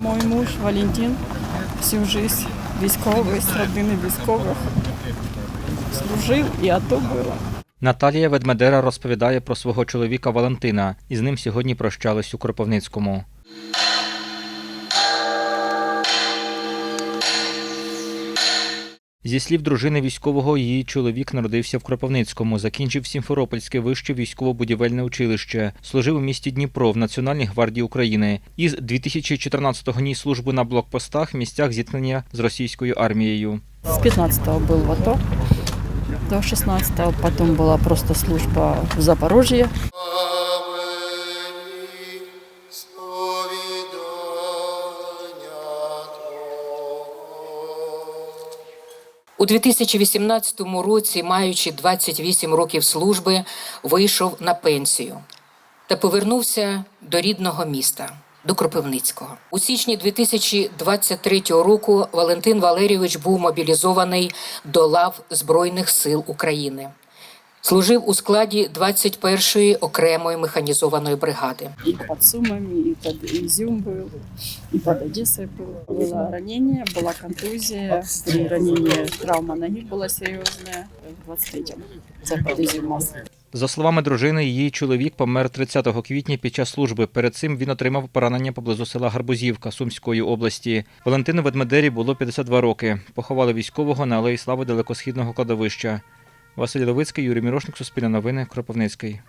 Мой муж Валентин всю жизнь військовий з родини військових служив і АТО було. Наталія Ведмедера розповідає про свого чоловіка Валентина, і з ним сьогодні прощались у Кропивницькому. Зі слів дружини військового, її чоловік народився в Кропивницькому, закінчив Сімферопольське вище військово-будівельне училище, служив у місті Дніпро в Національній гвардії України. Із 2014-го ніс службу на блокпостах в місцях зіткнення з російською армією. З 15-го був в АТО до 16-го, потім була просто служба в Запорожжі. У 2018 році, маючи 28 років служби, вийшов на пенсію та повернувся до рідного міста, до Кропивницького. У січні 2023 року Валентин Валерійович був мобілізований до лав Збройних сил України. Служив у складі 21-ї окремої механізованої бригади. И под Сумами, и под Изюм был, и под Одессой был. Было ранение, была контузия. При ранении травма ноги была серьезная. В 23-м. Це под Изюмом. За словами дружини, її чоловік помер 30 квітня під час служби. Перед цим він отримав поранення поблизу села Гарбузівка Сумської області. Валентину Ведмедері було 52 роки. Поховали військового на алеї слави далекосхідного кладовища. Василь Ловицький, Юрій Мірошник, Суспільне новини, Кропивницький.